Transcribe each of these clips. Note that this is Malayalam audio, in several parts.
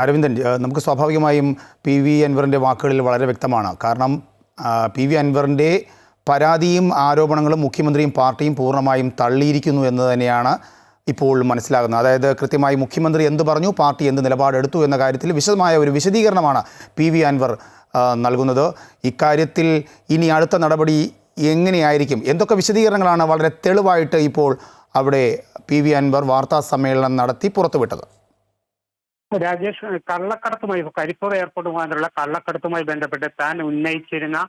അരവിന്ദൻ നമുക്ക് സ്വാഭാവികമായും പി വി അൻവറിന്റെ വാക്കുകളിൽ വളരെ വ്യക്തമാണ്. കാരണം പി വി അൻവറിന്റെ പരാതിയും ആരോപണങ്ങളും മുഖ്യമന്ത്രിയും പാർട്ടിയും പൂർണമായും തള്ളിയിരിക്കുന്നു എന്ന് തന്നെയാണ് ഇപ്പോൾ മനസ്സിലാകുന്നത്. അതായത് കൃത്യമായി മുഖ്യമന്ത്രി എന്ത് പറഞ്ഞു പാർട്ടി എന്ത് നിലപാടെടുത്തു എന്ന കാര്യത്തിൽ വിശദമായ ഒരു വിശദീകരണമാണ് പി വി അൻവർ നൽകുന്നത്. ഇക്കാര്യത്തിൽ ഇനി അടുത്ത നടപടി എങ്ങനെയായിരിക്കും? എന്തൊക്കെ വിശദീകരണങ്ങളാണ് വളരെ തെളിവായിട്ട് ഇപ്പോൾ അവിടെ പി വി അൻവർ വാർത്താ സമ്മേളനം നടത്തി പുറത്തുവിട്ടത്? രാജേഷ് കള്ളക്കടത്തുമായി കരിപ്പൂർ എയർപോർട്ട് കള്ളക്കടത്തുമായി ബന്ധപ്പെട്ട് താൻ ഉന്നയിച്ചിരുന്ന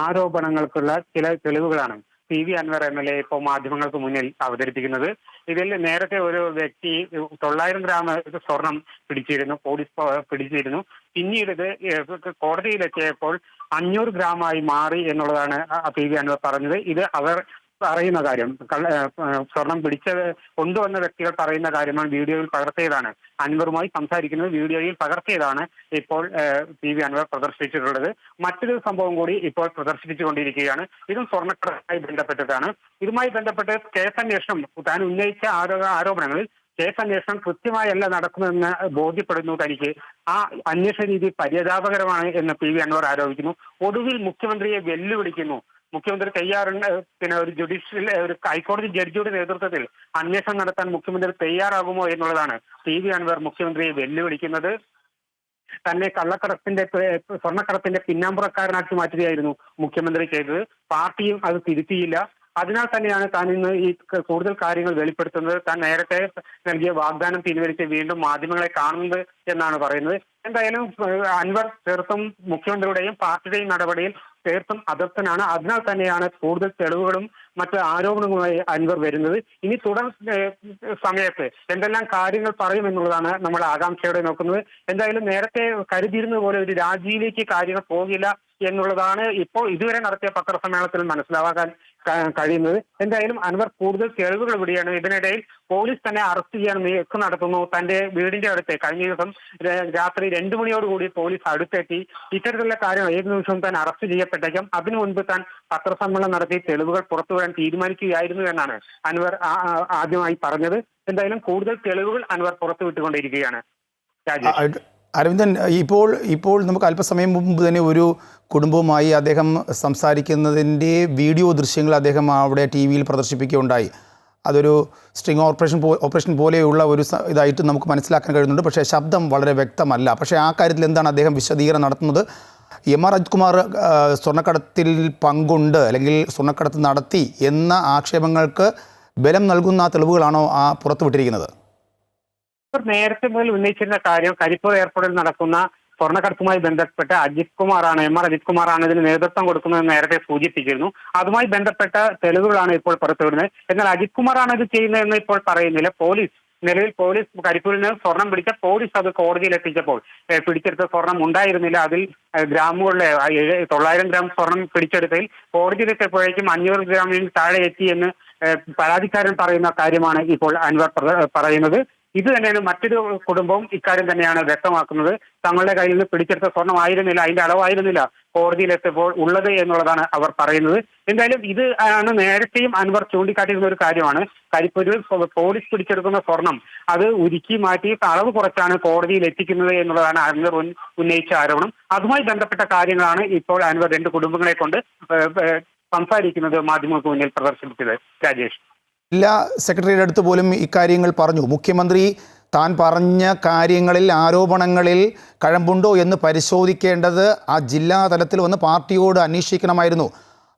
ആരോപണങ്ങൾക്കുള്ള ചില തെളിവുകളാണ് P V Anvar M L A ഇപ്പോൾ മാധ്യമങ്ങൾക്ക് മുന്നിൽ അവതരിപ്പിക്കുന്നത്. ഇതിൽ നേരത്തെ ഒരു വ്യക്തി തൊള്ളായിരം ഗ്രാം സ്വർണം പിടിച്ചിരുന്നു പോലീസ് പിടിച്ചിരുന്നു. പിന്നീട് ഇത് കോടതിയിലെത്തിയപ്പോൾ അഞ്ഞൂറ് ഗ്രാമായി മാറി എന്നുള്ളതാണ് പി വി അൻവർ പറഞ്ഞത്. ഇത് അവർ പറയുന്ന കാര്യം സ്വർണം പിടിച്ച കൊണ്ടുവന്ന വ്യക്തികൾ പറയുന്ന കാര്യമാണ് വീഡിയോയിൽ പകർത്തിയതാണ്. അൻവറുമായി സംസാരിക്കുന്നത് വീഡിയോയിൽ പകർത്തിയതാണ് ഇപ്പോൾ പി വി അൻവർ പ്രദർശിപ്പിച്ചിട്ടുള്ളത്. മറ്റൊരു സംഭവം കൂടി ഇപ്പോൾ പ്രദർശിപ്പിച്ചുകൊണ്ടിരിക്കുകയാണ്. ഇതും സ്വർണക്കടമായി ബന്ധപ്പെട്ടതാണ്. ഇതുമായി ബന്ധപ്പെട്ട് കേസന്വേഷണം താൻ ഉന്നയിച്ച ആരോ ആരോപണങ്ങളിൽ കേസ് അന്വേഷണം കൃത്യമായല്ല നടക്കുന്നതെന്ന് ബോധ്യപ്പെടുന്നു തനിക്ക്. ആ അന്വേഷണ രീതി പര്യതാപകരമാണ് എന്ന് പി വി അൻവർ ആരോപിക്കുന്നു. ഒടുവിൽ മുഖ്യമന്ത്രിയെ വെല്ലുവിളിക്കുന്നു. മുഖ്യമന്ത്രി തയ്യാറുണ്ട്. പിന്നെ ഒരു ജുഡീഷ്യൽ ഒരു ഹൈക്കോടതി ജഡ്ജിയുടെ നേതൃത്വത്തിൽ അന്വേഷണം നടത്താൻ മുഖ്യമന്ത്രി തയ്യാറാകുമോ എന്നുള്ളതാണ്. പി. വി. അൻവർ മുഖ്യമന്ത്രിയെ വെല്ലുവിളിക്കുന്നത്. തന്നെ കള്ളക്കടത്തിന്റെ സ്വർണക്കടത്തിന്റെ പിന്നാമ്പുറക്കാരനാക്കി മാറ്റുകയായിരുന്നു മുഖ്യമന്ത്രി ചെയ്തത്. പാർട്ടിയും അത് തിരുത്തിയില്ല. അതിനാൽ തന്നെയാണ് താൻ ഇന്ന് ഈ കൂടുതൽ കാര്യങ്ങൾ വെളിപ്പെടുത്തുന്നത്. താൻ നേരത്തെ നൽകിയ വാഗ്ദാനം പിൻവലിച്ച് വീണ്ടും മാധ്യമങ്ങളെ കാണുന്നത് എന്നാണ് പറയുന്നത്. എന്തായാലും അൻവർ തീർത്തും മുഖ്യമന്ത്രിയുടെയും പാർട്ടിയുടെയും നടപടിയിൽ തീർത്തും അതൃപ്തനാണ്. അതിനാൽ തന്നെയാണ് കൂടുതൽ തെളിവുകളും മറ്റ് ആരോപണങ്ങളുമായി അൻവർ വരുന്നത്. ഇനി തുടർ സമയത്ത് എന്തെല്ലാം കാര്യങ്ങൾ പറയുമെന്നുള്ളതാണ് നമ്മൾ ആകാംക്ഷയോടെ നോക്കുന്നത്. എന്തായാലും നേരത്തെ കരുതിയിരുന്നത് പോലെ ഒരു രാജിയിലേക്ക് കാര്യങ്ങൾ പോകില്ല എന്നുള്ളതാണ് ഇപ്പോൾ ഇതുവരെ നടത്തിയ പത്രസമ്മേളനത്തിൽ മനസ്സിലാവാൻ കഴിയുന്നത്. എന്തായാലും അൻവർ കൂടുതൽ തെളിവുകൾ വിടുകയാണ്. ഇതിനിടയിൽ പോലീസ് തന്നെ അറസ്റ്റ് ചെയ്യാൻ നീക്കം നടത്തുന്നു. തന്റെ വീടിന്റെ അടുത്ത് കഴിഞ്ഞ ദിവസം രാത്രി രണ്ടു മണിയോടുകൂടി പോലീസ് അടുത്തെത്തി. ഇത്തരത്തിലുള്ള കാര്യം ഏത് നിമിഷവും താൻ അറസ്റ്റ് ചെയ്യപ്പെട്ടേക്കാം. അതിനു മുൻപ് താൻ പത്രസമ്മേളനം നടത്തി തെളിവുകൾ പുറത്തുവിടാൻ തീരുമാനിക്കുകയായിരുന്നു എന്നാണ് അൻവർ ആദ്യമായി പറഞ്ഞത്. എന്തായാലും കൂടുതൽ തെളിവുകൾ അൻവർ പുറത്തുവിട്ടുകൊണ്ടിരിക്കുകയാണ് രാജേഷ്. അരവിന്ദൻ ഇപ്പോൾ ഇപ്പോൾ നമുക്ക് അല്പസമയം മുമ്പ് തന്നെ ഒരു കുടുംബവുമായി അദ്ദേഹം സംസാരിക്കുന്നതിന്റെ വീഡിയോ ദൃശ്യങ്ങൾ അദ്ദേഹം അവിടെ ടി വിയിൽ പ്രദർശിപ്പിക്കുകയുണ്ടായി. അതൊരു സ്ട്രിങ് ഓപ്പറേഷൻ പോ ഓപ്പറേഷൻ പോലെയുള്ള ഒരു ഇതായിട്ട് നമുക്ക് മനസ്സിലാക്കാൻ കഴിയുന്നുണ്ട്. പക്ഷേ ശബ്ദം വളരെ വ്യക്തമല്ല. പക്ഷേ ആ കാര്യത്തിൽ എന്താണ് അദ്ദേഹം വിശദീകരണം നടത്തുന്നത്? എം ആർ അജ്കുമാർ സ്വർണക്കടത്തിൽ പങ്കുണ്ട് അല്ലെങ്കിൽ സ്വർണക്കടത്ത് നടത്തി എന്ന ആക്ഷേപങ്ങൾക്ക് ബലം നൽകുന്ന തെളിവുകളാണോ ആ പുറത്തുവിട്ടിരിക്കുന്നത്? നേരത്തെ മുതൽ ഉന്നയിച്ചിരുന്ന കാര്യം കരിപ്പൂർ എയർപോർട്ടിൽ നടക്കുന്ന സ്വർണക്കടത്തുമായി ബന്ധപ്പെട്ട അജിത് കുമാറാണ് എം ആർ അജിത് കുമാറാണ് ഇതിന് നേതൃത്വം കൊടുക്കുന്നതെന്ന് നേരത്തെ സൂചിപ്പിച്ചിരുന്നു. അതുമായി ബന്ധപ്പെട്ട തെളിവുകളാണ് ഇപ്പോൾ പുറത്തുവിടുന്നത് എന്നാൽ അജിത് കുമാറാണ് ഇത് ചെയ്യുന്നതെന്ന് ഇപ്പോൾ പറയുന്നില്ല. പോലീസ് നിലവിൽ പോലീസ് കരിപ്പൂരിൽ നിന്ന് സ്വർണം പിടിച്ച പോലീസ് അത് കോടതിയിൽ എത്തിച്ചപ്പോൾ പിടിച്ചെടുത്ത സ്വർണം ഉണ്ടായിരുന്നില്ല. അതിൽ ഗ്രാമുകളിലെ തൊള്ളായിരം ഗ്രാം സ്വർണം പിടിച്ചെടുത്തതിൽ കോടതിയിൽ എത്തിയപ്പോഴേക്കും അഞ്ഞൂറ് ഗ്രാമിൽ താഴെ എത്തി എന്ന് പരാതിക്കാരൻ പറയുന്ന കാര്യമാണ് ഇപ്പോൾ അൻവർ പറയുന്നത്. ഇത് തന്നെയാണ് മറ്റൊരു കുടുംബവും ഇക്കാര്യം തന്നെയാണ് വ്യക്തമാക്കുന്നത്. തങ്ങളുടെ കയ്യിൽ നിന്ന് പിടിച്ചെടുത്ത സ്വർണം ആയിരുന്നില്ല അതിന്റെ അളവായിരുന്നില്ല കോടതിയിലെത്തിയപ്പോൾ ഉള്ളത് എന്നുള്ളതാണ് അവർ പറയുന്നത്. എന്തായാലും ഇത് ആണ് നേരത്തെയും അൻവർ ചൂണ്ടിക്കാട്ടിയിരുന്ന ഒരു കാര്യമാണ്. കരിപ്പൂരിൽ പോലീസ് പിടിച്ചെടുക്കുന്ന സ്വർണം അത് ഉരുക്കി മാറ്റി അളവ് കുറച്ചാണ് കോടതിയിൽ എത്തിക്കുന്നത് എന്നുള്ളതാണ് അൻവർ ഉന്നയിച്ച ആരോപണം. അതുമായി ബന്ധപ്പെട്ട കാര്യങ്ങളാണ് ഇപ്പോൾ അൻവർ രണ്ട് കുടുംബങ്ങളെ കൊണ്ട് സംസാരിക്കുന്നത് മാധ്യമങ്ങൾക്ക് മുന്നിൽ പ്രദർശിപ്പിച്ചത്. രാജേഷ്. ജില്ലാ സെക്രട്ടറിയുടെ അടുത്ത് പോലും ഇക്കാര്യങ്ങൾ പറഞ്ഞു. മുഖ്യമന്ത്രി താൻ പറഞ്ഞ കാര്യങ്ങളിൽ ആരോപണങ്ങളിൽ കഴമ്പുണ്ടോ എന്ന് പരിശോധിക്കേണ്ടത് ആ ജില്ലാ തലത്തിൽ വന്ന് പാർട്ടിയോട് അന്വേഷിക്കണമായിരുന്നു.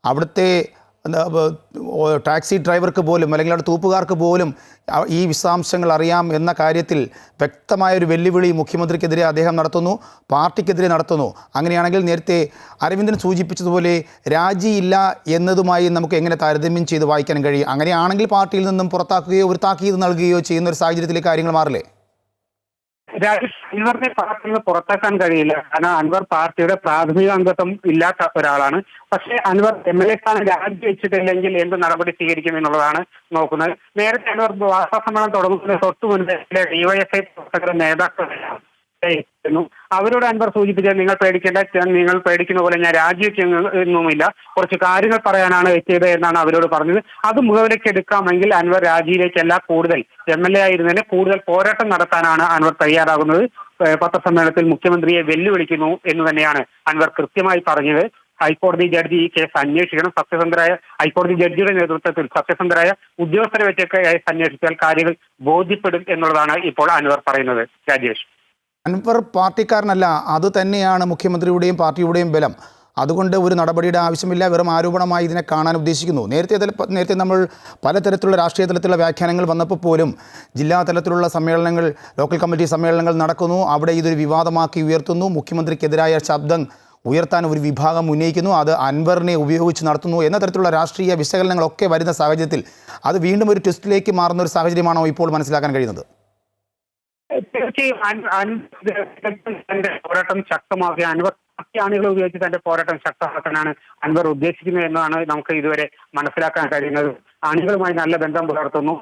അവിടുത്തെ ടാക്സി ഡ്രൈവർക്ക് പോലും അല്ലെങ്കിൽ അവിടെ തൂപ്പുകാർക്ക് പോലും ഈ വിശദാംശങ്ങൾ അറിയാം എന്ന കാര്യത്തിൽ വ്യക്തമായ ഒരു വെല്ലുവിളി മുഖ്യമന്ത്രിക്കെതിരെ അദ്ദേഹം നടത്തുന്നു പാർട്ടിക്കെതിരെ നടത്തുന്നു. അങ്ങനെയാണെങ്കിൽ നേരത്തെ അരവിന്ദൻ സൂചിപ്പിച്ചതുപോലെ രാജിയില്ല എന്നതുമായി നമുക്ക് എങ്ങനെ താരതമ്യം ചെയ്ത് വായിക്കാൻ കഴിയും? അങ്ങനെയാണെങ്കിൽ പാർട്ടിയിൽ നിന്നും പുറത്താക്കുകയോ ഒരു താക്കീത് നൽകുകയോ ചെയ്യുന്ന ഒരു സാഹചര്യത്തിലേക്ക് കാര്യങ്ങൾ മാറില്ലേ? അൻവറിനെ പാർട്ടിയിൽ നിന്ന് പുറത്താക്കാൻ കഴിയില്ല. കാരണം അൻവർ പാർട്ടിയുടെ പ്രാഥമിക അംഗത്വം ഇല്ലാത്ത ഒരാളാണ്. പക്ഷേ അൻവർ എം എൽ എ സ്ഥാനം രാജിവെച്ചിട്ടില്ലെങ്കിൽ എന്ത് നടപടി സ്വീകരിക്കും എന്നുള്ളതാണ് നോക്കുന്നത്. നേരത്തെ അൻവർ വാർത്താ സമ്മേളനം തുടങ്ങുന്നതിന് തൊട്ടു മുൻപ് ഡിവൈഎഫ്ഐ പ്രവർത്തകരുടെ നേതാക്കൾ എത്തുന്നു അവരോട് അൻവർ സൂചിപ്പിച്ചത് നിങ്ങൾ പേടിക്കേണ്ട നിങ്ങൾ പേടിക്കുന്ന പോലെ ഞാൻ രാജിവെക്കുന്നുമില്ല കുറച്ച് കാര്യങ്ങൾ പറയാനാണ് എത്തിയത് എന്നാണ് അവരോട് പറഞ്ഞത്. അത് മുഖവിലേക്ക് എടുക്കാമെങ്കിൽ അൻവർ രാജിയിലേക്കല്ല കൂടുതൽ എം എൽ എ ആയിരുന്നതിന് കൂടുതൽ പോരാട്ടം നടത്താനാണ് അൻവർ തയ്യാറാകുന്നത്. പത്രസമ്മേളനത്തിൽ മുഖ്യമന്ത്രിയെ വെല്ലുവിളിക്കുന്നു എന്ന് തന്നെയാണ് അൻവർ കൃത്യമായി പറഞ്ഞത്. ഹൈക്കോടതി ജഡ്ജി ഈ കേസ് അന്വേഷിക്കണം. സത്യസന്ധരായ ഹൈക്കോടതി ജഡ്ജിയുടെ നേതൃത്വത്തിൽ സത്യസന്ധരായ ഉദ്യോഗസ്ഥരെ വെച്ചൊക്കെ കേസ് അന്വേഷിച്ചാൽ കാര്യങ്ങൾ ബോധ്യപ്പെടും എന്നുള്ളതാണ് ഇപ്പോൾ അൻവർ പറയുന്നത്. രാജേഷ്. അൻവർ പാർട്ടിക്കാരനല്ല അത് തന്നെയാണ് മുഖ്യമന്ത്രിയുടെയും പാർട്ടിയുടെയും ബലം. അതുകൊണ്ട് ഒരു നടപടിയുടെ ആവശ്യമില്ല വെറും ആരോപണമായി ഇതിനെ കാണാൻ ഉദ്ദേശിക്കുന്നു. നേരത്തെ നേരത്തെ നമ്മൾ പലതരത്തിലുള്ള രാഷ്ട്രീയ തലത്തിലുള്ള വ്യാഖ്യാനങ്ങൾ വന്നപ്പോൾ പോലും ജില്ലാ തലത്തിലുള്ള സമ്മേളനങ്ങൾ ലോക്കൽ കമ്മിറ്റി സമ്മേളനങ്ങൾ നടക്കുന്നു. അവിടെ ഇതൊരു വിവാദമാക്കി ഉയർത്തുന്നു. മുഖ്യമന്ത്രിക്കെതിരായ ശബ്ദം ഉയർത്താൻ ഒരു വിഭാഗം ഉന്നയിക്കുന്നു. അത് അൻവറിനെ ഉപയോഗിച്ച് നടത്തുന്നു എന്ന തരത്തിലുള്ള രാഷ്ട്രീയ വിശകലനങ്ങളൊക്കെ വരുന്ന സാഹചര്യത്തിൽ അത് വീണ്ടും ഒരു ട്വിസ്റ്റിലേക്ക് മാറുന്ന ഒരു സാഹചര്യമാണോ ഇപ്പോൾ മനസ്സിലാക്കാൻ കഴിയുന്നത്? തീർച്ചയായും പോരാട്ടം ശക്തമാക്കുക അൻവർ ആണികളെ ഉപയോഗിച്ച് തന്റെ പോരാട്ടം ശക്തമാക്കാനാണ് അൻവർ ഉദ്ദേശിക്കുന്നത് എന്നാണ് നമുക്ക് ഇതുവരെ മനസ്സിലാക്കാൻ കഴിയുന്നത്. അണികളുമായി നല്ല ബന്ധം പുലർത്തുന്നു.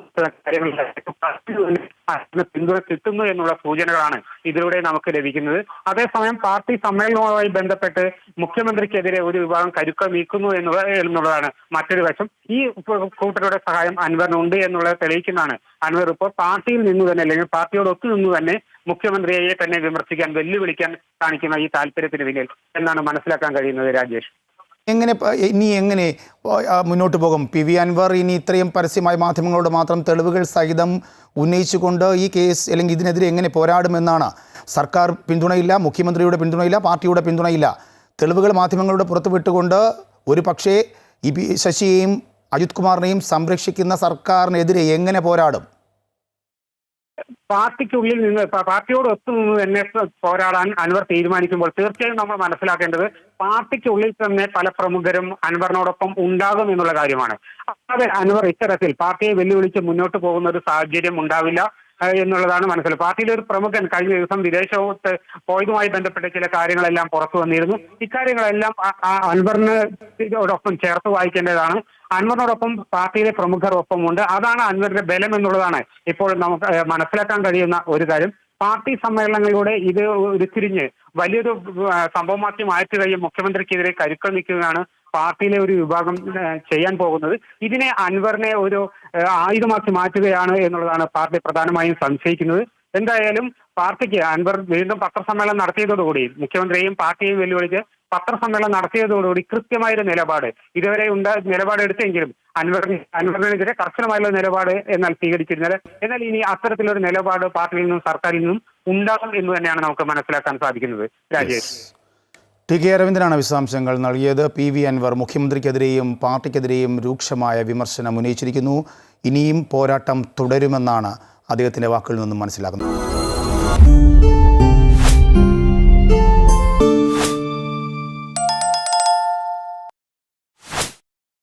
പിന്തുണ കിട്ടുന്നു എന്നുള്ള സൂചനകളാണ് ഇതിലൂടെ നമുക്ക് ലഭിക്കുന്നത്. അതേസമയം പാർട്ടി സമ്മേളനവുമായി ബന്ധപ്പെട്ട് മുഖ്യമന്ത്രിക്കെതിരെ ഒരു വിഭാഗം കരുക്കൾ നീക്കുന്നു എന്നുള്ള എന്നുള്ളതാണ് മറ്റൊരു വശം. ഈ കൂട്ടരുടെ സഹായം അൻവറിനുണ്ട് എന്നുള്ളത് തെളിയിക്കുന്നതാണ്. അൻവർ ഇപ്പോൾ പാർട്ടിയിൽ നിന്ന് തന്നെ അല്ലെങ്കിൽ പാർട്ടിയോട് ഒത്തു നിന്ന് തന്നെ മുഖ്യമന്ത്രിയെ തന്നെ വിമർശിക്കാൻ വെല്ലുവിളിക്കാൻ കാണിക്കുന്ന ഈ താല്പര്യത്തിന് പിന്നിൽ. എന്നാണ് മനസ്സിലാക്കാൻ കഴിയുന്നത് രാജേഷ്. എങ്ങനെ ഇനി എങ്ങനെ മുന്നോട്ട് പോകും? പി വി അൻവർ ഇനി ഇത്രയും പരസ്യമായ മാധ്യമങ്ങളോട് മാത്രം തെളിവുകൾ സഹിതം ഉന്നയിച്ചുകൊണ്ട് ഈ കേസ് അല്ലെങ്കിൽ ഇതിനെതിരെ എങ്ങനെ പോരാടുമെന്നാണ്. സർക്കാർ പിന്തുണയില്ല മുഖ്യമന്ത്രിയുടെ പിന്തുണയില്ല പാർട്ടിയുടെ പിന്തുണയില്ല. തെളിവുകൾ മാധ്യമങ്ങളുടെ പുറത്ത് വിട്ടുകൊണ്ട് ഒരു പക്ഷേ ഇ പി ശശിയെയും അജിത് കുമാറിനെയും സംരക്ഷിക്കുന്ന സർക്കാരിനെതിരെ എങ്ങനെ പോരാടും? പാർട്ടിക്കുള്ളിൽ നിന്ന് പാർട്ടിയോട് ഒത്തു നിന്ന് തന്നെ പോരാടാൻ അൻവർ തീരുമാനിക്കുമ്പോൾ തീർച്ചയായും നമ്മൾ മനസ്സിലാക്കേണ്ടത് പാർട്ടിക്കുള്ളിൽ തന്നെ പല പ്രമുഖരും അൻവറിനോടൊപ്പം ഉണ്ടാകും എന്നുള്ള കാര്യമാണ്. അതെ അൻവർ ഇത്തരത്തിൽ പാർട്ടിയെ വെല്ലുവിളിച്ച് മുന്നോട്ട് പോകുന്ന ഒരു സാഹചര്യം ഉണ്ടാവില്ല. എന്നുള്ളതാണ് മനസ്സിലായത്. പാർട്ടിയിലെ ഒരു പ്രമുഖൻ കഴിഞ്ഞ ദിവസം വിദേശത്ത് പോയതുമായി ബന്ധപ്പെട്ട ചില കാര്യങ്ങളെല്ലാം പുറത്തു വന്നിരുന്നു. ഇക്കാര്യങ്ങളെല്ലാം അൻവറിന് ഇതോടൊപ്പം ചേർത്ത് വായിക്കേണ്ടതാണ്. അൻവറിനോടൊപ്പം പാർട്ടിയിലെ പ്രമുഖർ ഒപ്പമുണ്ട്. അതാണ് അൻവറിന്റെ ബലം എന്നുള്ളതാണ് ഇപ്പോൾ നമുക്ക് മനസ്സിലാക്കാൻ കഴിയുന്ന ഒരു കാര്യം. പാർട്ടി സമ്മേളനങ്ങളിലൂടെ ഇത് ഉരുത്തിരിഞ്ഞ് വലിയൊരു സംഭവമാക്കി മാറ്റുകയും മുഖ്യമന്ത്രിക്കെതിരെ കരുക്കൾ നിൽക്കുകയാണ് പാർട്ടിയിലെ ഒരു വിഭാഗം ചെയ്യാൻ പോകുന്നത്. ഇതിനെ അൻവറിനെ ഒരു ആയുധമാക്കി മാറ്റുകയാണ് എന്നുള്ളതാണ് പാർട്ടി പ്രധാനമായും സംശയിക്കുന്നത്. എന്തായാലും പാർട്ടിക്ക് അൻവർ വീണ്ടും പത്രസമ്മേളനം നടത്തിയതോടുകൂടി മുഖ്യമന്ത്രിയെയും പാർട്ടിയെയും വെല്ലുവിളിച്ച് പത്രസമ്മേളനം നടത്തിയതോടുകൂടി കൃത്യമായൊരു നിലപാട് ഇതുവരെ ഉണ്ട നിലപാട് എടുത്തെങ്കിലും അൻവറിന് അൻവറിനെതിരെ കർശനമായുള്ള നിലപാട് എന്നാൽ സ്വീകരിച്ചിരുന്നത്. എന്നാൽ ഇനി അത്തരത്തിലൊരു നിലപാട് പാർട്ടിയിൽ നിന്നും സർക്കാരിൽ നിന്നും ഉണ്ടാകും എന്ന് തന്നെയാണ് നമുക്ക് മനസ്സിലാക്കാൻ സാധിക്കുന്നത്. രാജേഷ്. ടി കെ അരവിന്ദനാണ് വിശദാംശങ്ങൾ നൽകിയത്. പി വി അൻവർ മുഖ്യമന്ത്രിക്കെതിരെയും പാർട്ടിക്കെതിരെയും രൂക്ഷമായ വിമർശനം ഉന്നയിച്ചിരിക്കുന്നു. ഇനിയും പോരാട്ടം തുടരുമെന്നാണ് അദ്ദേഹത്തിന്റെ വാക്കുകളിൽ നിന്നും മനസ്സിലാക്കുന്നത്